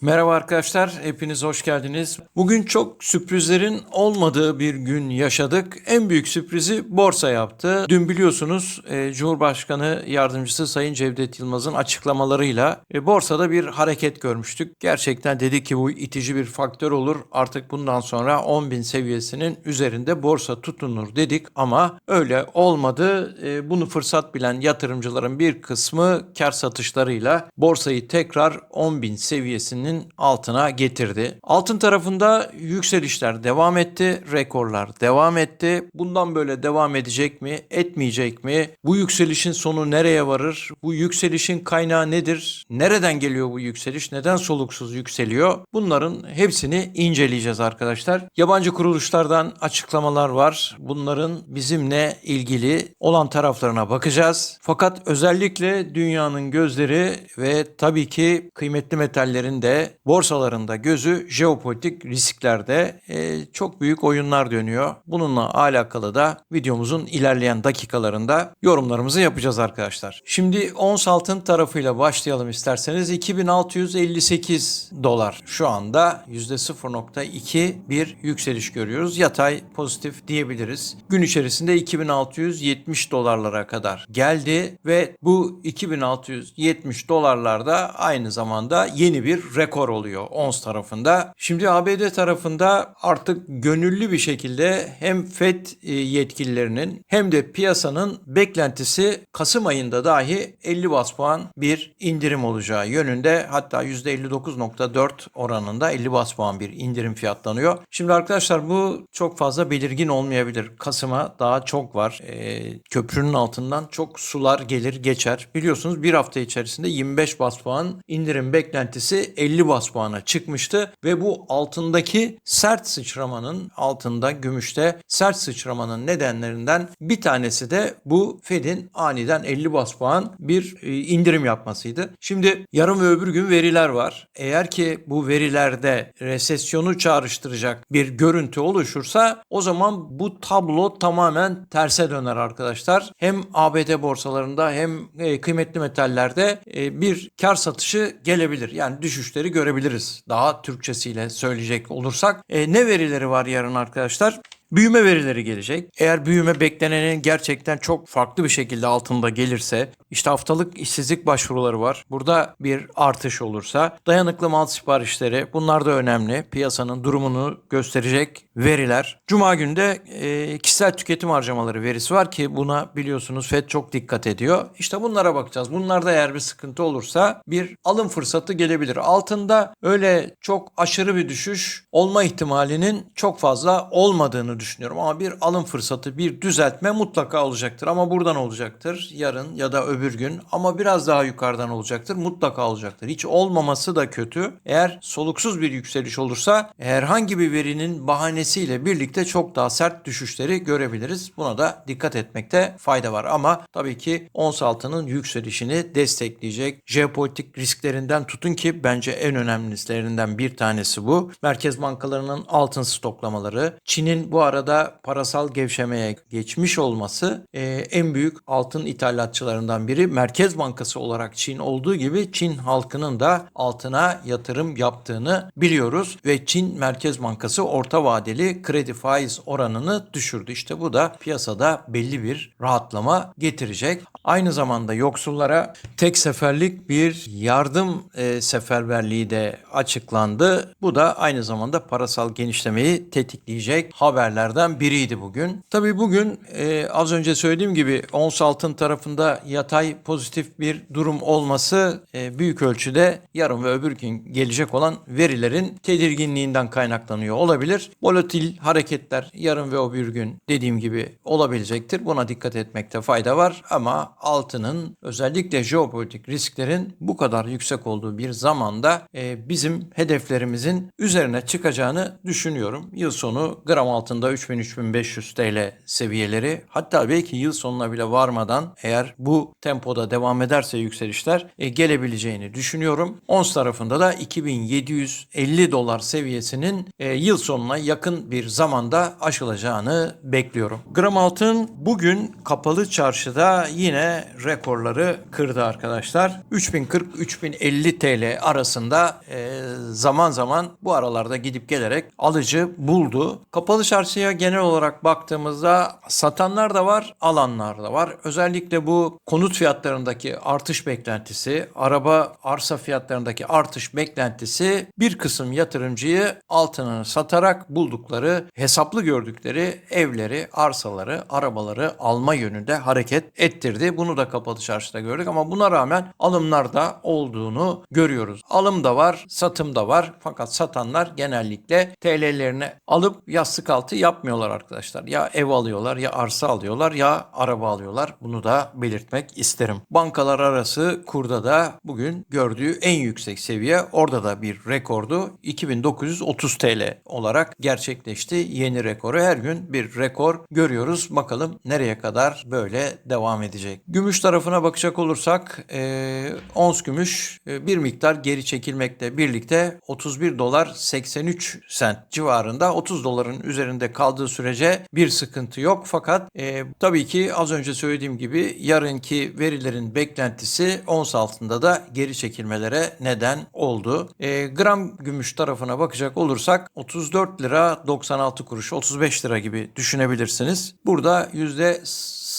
Merhaba arkadaşlar, hepiniz hoş geldiniz. Bugün çok sürprizlerin olmadığı bir gün yaşadık. En büyük sürprizi borsa yaptı. Dün biliyorsunuz e, Cumhurbaşkanı Yardımcısı Sayın Cevdet Yılmaz'ın açıklamalarıyla e, borsada bir hareket görmüştük. Gerçekten dedi ki bu itici bir faktör olur. Artık bundan sonra 10.000 seviyesinin üzerinde borsa tutunur dedik ama öyle olmadı. E, bunu fırsat bilen yatırımcıların bir kısmı kar satışlarıyla borsayı tekrar 10.000 seviyesinin altına getirdi. Altın tarafında yükselişler devam etti, rekorlar devam etti. Bundan böyle devam edecek mi, etmeyecek mi? Bu yükselişin sonu nereye varır? Bu yükselişin kaynağı nedir? Nereden geliyor bu yükseliş? Neden soluksuz yükseliyor? Bunların hepsini inceleyeceğiz arkadaşlar. Yabancı kuruluşlardan açıklamalar var. Bunların bizimle ilgili olan taraflarına bakacağız. Fakat özellikle dünyanın gözleri ve tabii ki kıymetli metallerin de borsalarında gözü jeopolitik risklerde e, çok büyük oyunlar dönüyor. Bununla alakalı da videomuzun ilerleyen dakikalarında yorumlarımızı yapacağız arkadaşlar. Şimdi ons altın tarafıyla başlayalım isterseniz. 2658 dolar şu anda %0.2 bir yükseliş görüyoruz. Yatay pozitif diyebiliriz. Gün içerisinde 2670 dolarlara kadar geldi ve bu 2670 dolarlarda aynı zamanda yeni bir rekor oluyor ons tarafında. Şimdi ABD tarafında artık gönüllü bir şekilde hem FED e, yetkililerinin hem de piyasanın beklentisi Kasım ayında dahi 50 bas puan bir indirim olacağı yönünde hatta %59.4 oranında 50 bas puan bir indirim fiyatlanıyor. Şimdi arkadaşlar bu çok fazla belirgin olmayabilir. Kasım'a daha çok var. Ee, köprünün altından çok sular gelir geçer. Biliyorsunuz bir hafta içerisinde 25 bas puan indirim beklentisi 50 bas puana çıkmıştı ve bu altındaki sert sıçramanın altında gümüşte sert sıçramanın nedenlerinden bir tanesi de bu Fed'in aniden 50 bas puan bir e, indirim yapmasıydı. Şimdi yarın ve öbür gün veriler var. Eğer ki bu verilerde resesyonu çağrıştıracak bir görüntü oluşursa o zaman bu tablo tamamen terse döner arkadaşlar. Hem ABD borsalarında hem e, kıymetli metallerde e, bir kar satışı gelebilir. Yani düşüşleri görebiliriz. Daha Türkçesiyle söyleyecek olursak. E, ne verileri var yarın arkadaşlar? Büyüme verileri gelecek. Eğer büyüme beklenenin gerçekten çok farklı bir şekilde altında gelirse, işte haftalık işsizlik başvuruları var. Burada bir artış olursa, dayanıklı mal siparişleri bunlar da önemli. Piyasanın durumunu gösterecek veriler. Cuma günde e, kişisel tüketim harcamaları verisi var ki buna biliyorsunuz FED çok dikkat ediyor. İşte bunlara bakacağız. Bunlarda eğer bir sıkıntı olursa bir alım fırsatı gelebilir. Altında öyle çok aşırı bir düşüş olma ihtimalinin çok fazla olmadığını düşünüyorum. Ama bir alım fırsatı, bir düzeltme mutlaka olacaktır. Ama buradan olacaktır. Yarın ya da öbür gün ama biraz daha yukarıdan olacaktır. Mutlaka olacaktır. Hiç olmaması da kötü. Eğer soluksuz bir yükseliş olursa herhangi bir verinin bahanesiyle birlikte çok daha sert düşüşleri görebiliriz. Buna da dikkat etmekte fayda var. Ama tabii ki ons altının yükselişini destekleyecek jeopolitik risklerinden tutun ki bence en önemlilerinden bir tanesi bu. Merkez bankalarının altın stoklamaları, Çin'in bu arada parasal gevşemeye geçmiş olması e, en büyük altın ithalatçılarından biri. Merkez Bankası olarak Çin olduğu gibi Çin halkının da altına yatırım yaptığını biliyoruz ve Çin Merkez Bankası orta vadeli kredi faiz oranını düşürdü. İşte bu da piyasada belli bir rahatlama getirecek. Aynı zamanda yoksullara tek seferlik bir yardım e, seferberliği de açıklandı. Bu da aynı zamanda parasal genişlemeyi tetikleyecek haberlerden biriydi bugün. Tabii bugün e, az önce söylediğim gibi ons altın tarafında yatay pozitif bir durum olması e, büyük ölçüde yarın ve öbür gün gelecek olan verilerin tedirginliğinden kaynaklanıyor olabilir. Volatil hareketler yarın ve öbür gün dediğim gibi olabilecektir. Buna dikkat etmekte fayda var ama altının özellikle jeopolitik risklerin bu kadar yüksek olduğu bir zamanda e, bizim hedeflerimizin üzerine çıkacağını düşünüyorum. Yıl sonu gram altında 3000-3500 TL seviyeleri hatta belki yıl sonuna bile varmadan eğer bu tempoda devam ederse yükselişler e, gelebileceğini düşünüyorum. Ons tarafında da 2750 dolar seviyesinin e, yıl sonuna yakın bir zamanda aşılacağını bekliyorum. Gram altın bugün kapalı çarşıda yine rekorları kırdı arkadaşlar. 3040-3050 TL arasında e, zaman zaman bu aralarda gidip gelerek alıcı buldu. Kapalı çarşıya genel olarak baktığımızda satanlar da var, alanlar da var. Özellikle bu konut fiyatlarındaki artış beklentisi, araba arsa fiyatlarındaki artış beklentisi bir kısım yatırımcıyı altını satarak buldukları, hesaplı gördükleri evleri, arsaları, arabaları alma yönünde hareket ettirdi. Bunu da kapalı çarşıda gördük ama buna rağmen alımlar da olduğunu görüyoruz. Alım da var, satım da var. Fakat satanlar genellikle TL'lerini alıp yastık altı yapmıyorlar arkadaşlar. Ya ev alıyorlar, ya arsa alıyorlar, ya araba alıyorlar. Bunu da belirtmek isterim. Bankalar arası kurda da bugün gördüğü en yüksek seviye orada da bir rekordu. 2930 TL olarak gerçekleşti. Yeni rekoru her gün bir rekor görüyoruz. Bakalım nereye kadar böyle devam edecek. Gümüş tarafına bakacak olursak e, ons gümüş e, bir miktar geri çekilmekle birlikte 31 dolar 83 sent civarında 30 doların üzerinde kaldığı sürece bir sıkıntı yok. Fakat e, tabii ki az önce söylediğim gibi yarınki verilerin beklentisi ons altında da geri çekilmelere neden oldu. E, gram gümüş tarafına bakacak olursak 34 lira 96 kuruş 35 lira gibi düşünebilirsiniz. Burada yüzde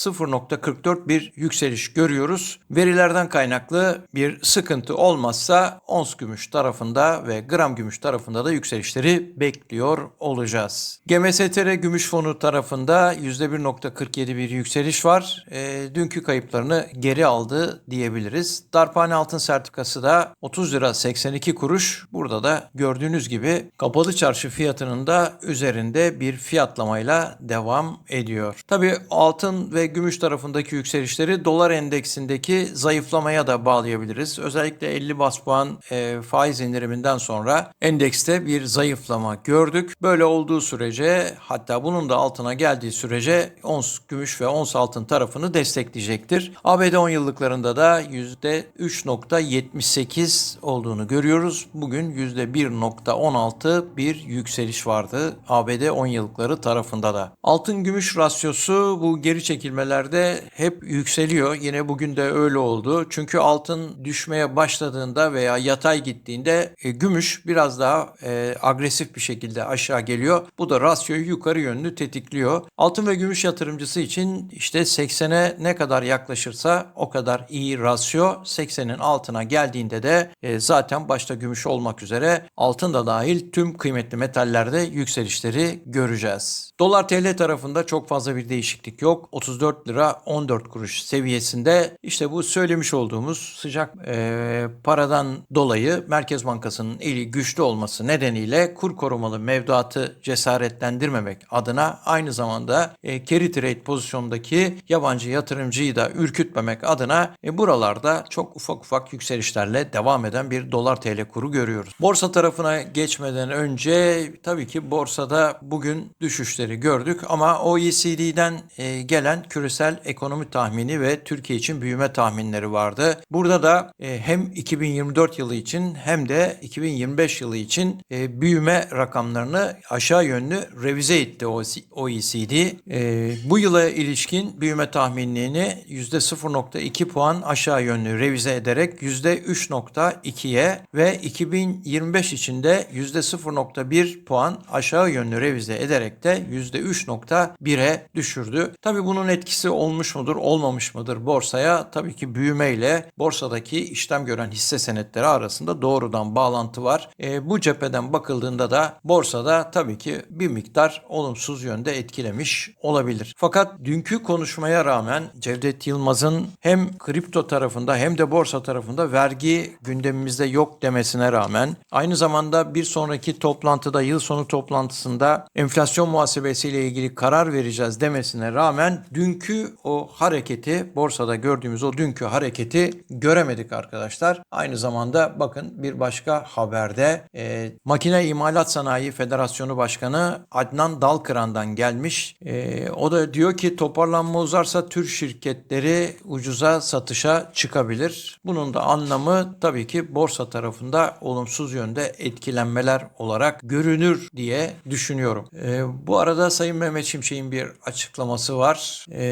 0.44 bir yükseliş görüyoruz. Verilerden kaynaklı bir sıkıntı olmazsa ons gümüş tarafında ve gram gümüş tarafında da yükselişleri bekliyor olacağız. GMSTR Gümüş Fonu tarafında %1.47 bir yükseliş var. E, dünkü kayıplarını geri aldı diyebiliriz. Darphane altın sertifikası da 30 lira 82 kuruş. Burada da gördüğünüz gibi kapalı çarşı fiyatının da üzerinde bir fiyatlamayla devam ediyor. Tabii altın ve gümüş tarafındaki yükselişleri dolar endeksindeki zayıflamaya da bağlayabiliriz. Özellikle 50 bas puan e, faiz indiriminden sonra endekste bir zayıflama gördük. Böyle olduğu sürece hatta bunun da altına geldiği sürece ons gümüş ve ons altın tarafını destekleyecektir. ABD 10 yıllıklarında da %3.78 olduğunu görüyoruz. Bugün %1.16 bir yükseliş vardı ABD 10 yıllıkları tarafında da. Altın gümüş rasyosu bu geri çekilmelerde hep yükseliyor. Yine bugün de öyle oldu. Çünkü altın düşmeye başladığında veya yatay gittiğinde e, gümüş biraz daha e, agresif bir şekilde aşağı geliyor. Bu da rasyoyu yukarı yönlü tetikliyor. Altın ve gümüş yatırımcısı için işte 80'e ne kadar yaklaşırsa o kadar iyi rasyo. 80'in altına geldiğinde de e, zaten başta gümüş olmak üzere altın da dahil tüm kıymetli metallerde yükselişleri göreceğiz. Dolar TL tarafında çok fazla bir değişiklik yok. 34 lira 14 kuruş seviyesinde işte bu söylemiş olduğumuz sıcak e, paradan dolayı Merkez Bankası'nın eli güçlü olması nedeniyle kur korumalı mevduatı cesaretlendirmemek adına aynı zamanda e, carry trade pozisyondaki yabancı yatırımcıyı da ürkütmemek adına e, buralarda çok ufak ufak yükselişlerle devam eden bir dolar TL kuru görüyoruz. Borsa tarafına geçmeden önce tabii ki borsada bugün düşüşleri gördük ama OECD'den e, gelen küresel ekonomi tahmini ve Türkiye için büyüme tahminleri vardı. Burada da e, hem 2024 yılı için hem de 2025 yılı için e, büyüme rakamlarını aşağı yönlü revize etti OECD. E, bu yıla ilişkin büyüme tahminini %0.2 puan aşağı yönlü revize ederek %3.2'ye ve 2025 için de %0.1 puan aşağı yönlü revize ederek de %3.1'e düşürdü. Tabi bunun etkisi olmuş mudur, olmamış mıdır borsaya? Tabii ki büyümeyle borsadaki işlem gören hisse senetleri arasında doğrudan bağlantı var. E, bu cepheden bakıldığında da borsada tabii ki bir miktar olumsuz yönde etkilemiş olabilir. Fakat dünkü konuşmaya rağmen Cevdet Yılmaz'ın hem kripto tarafında hem de borsa tarafında vergi gündemimizde yok demesine rağmen aynı zamanda bir sonraki toplantıda yıl sonu toplantısında enflasyon muhasebesiyle ilgili karar vereceğiz demesine rağmen dün dünkü o hareketi borsada gördüğümüz o dünkü hareketi göremedik arkadaşlar. Aynı zamanda bakın bir başka haberde e, Makine İmalat Sanayi Federasyonu Başkanı Adnan Dalkıran'dan gelmiş. E, o da diyor ki toparlanma uzarsa tür şirketleri ucuza satışa çıkabilir. Bunun da anlamı tabii ki borsa tarafında olumsuz yönde etkilenmeler olarak görünür diye düşünüyorum. E, bu arada Sayın Mehmet Şimşek'in bir açıklaması var. E,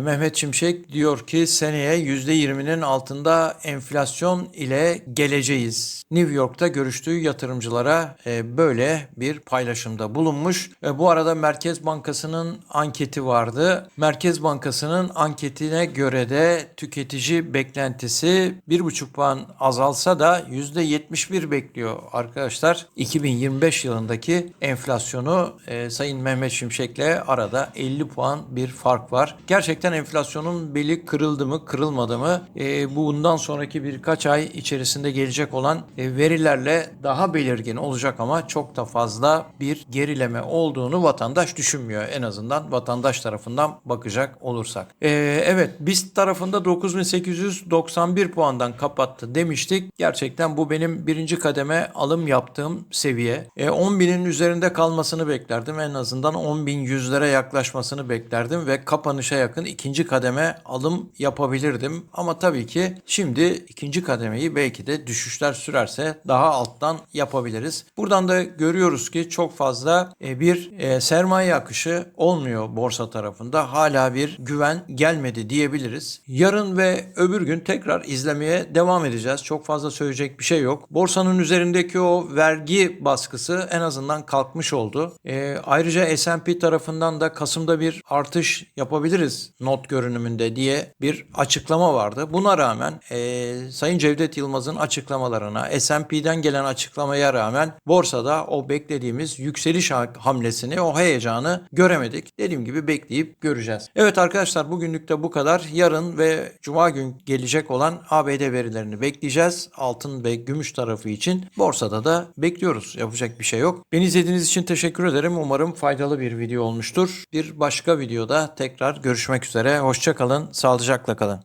Mehmet Şimşek diyor ki seneye %20'nin altında enflasyon ile geleceğiz. New York'ta görüştüğü yatırımcılara e, böyle bir paylaşımda bulunmuş. E, bu arada Merkez Bankası'nın anketi vardı. Merkez Bankası'nın anketine göre de tüketici beklentisi 1,5 puan azalsa da %71 bekliyor arkadaşlar. 2025 yılındaki enflasyonu e, Sayın Mehmet Şimşek'le arada 50 puan bir fark var. Gerçekten enflasyonun beli kırıldı mı kırılmadı mı e, bundan sonraki birkaç ay içerisinde gelecek olan e, verilerle daha belirgin olacak ama çok da fazla bir gerileme olduğunu vatandaş düşünmüyor. En azından vatandaş tarafından bakacak olursak. E, evet BIST tarafında 9891 puandan kapattı demiştik. Gerçekten bu benim birinci kademe alım yaptığım seviye. E, 10.000'in üzerinde kalmasını beklerdim. En azından 10.100'lere yaklaşmasını beklerdim ve kapanışa yakın ikinci kademe alım yapabilirdim. Ama tabii ki şimdi ikinci kademeyi belki de düşüşler sürerse daha alttan yapabiliriz. Buradan da görüyoruz ki çok fazla e, bir e, sermaye akışı olmuyor borsa tarafında. Hala bir güven gelmedi diyebiliriz. Yarın ve öbür gün tekrar izlemeye devam edeceğiz. Çok fazla söyleyecek bir şey yok. Borsanın üzerindeki o vergi baskısı en azından kalkmış oldu. E, ayrıca S&P tarafından da Kasım'da bir artış yapabiliriz not görünümünde diye bir açıklama vardı. Buna rağmen e, Sayın Cevdet Yılmaz'ın açıklamalarına, S&P'den gelen açıklamaya rağmen borsada o beklediğimiz yükseliş ha- hamlesini, o heyecanı göremedik. Dediğim gibi bekleyip göreceğiz. Evet arkadaşlar bugünlük de bu kadar. Yarın ve Cuma gün gelecek olan ABD verilerini bekleyeceğiz. Altın ve gümüş tarafı için borsada da bekliyoruz. Yapacak bir şey yok. Beni izlediğiniz için teşekkür ederim. Umarım faydalı bir video olmuştur. Bir başka videoda tekrar görüşmek üzere. Hoşçakalın, sağlıcakla kalın.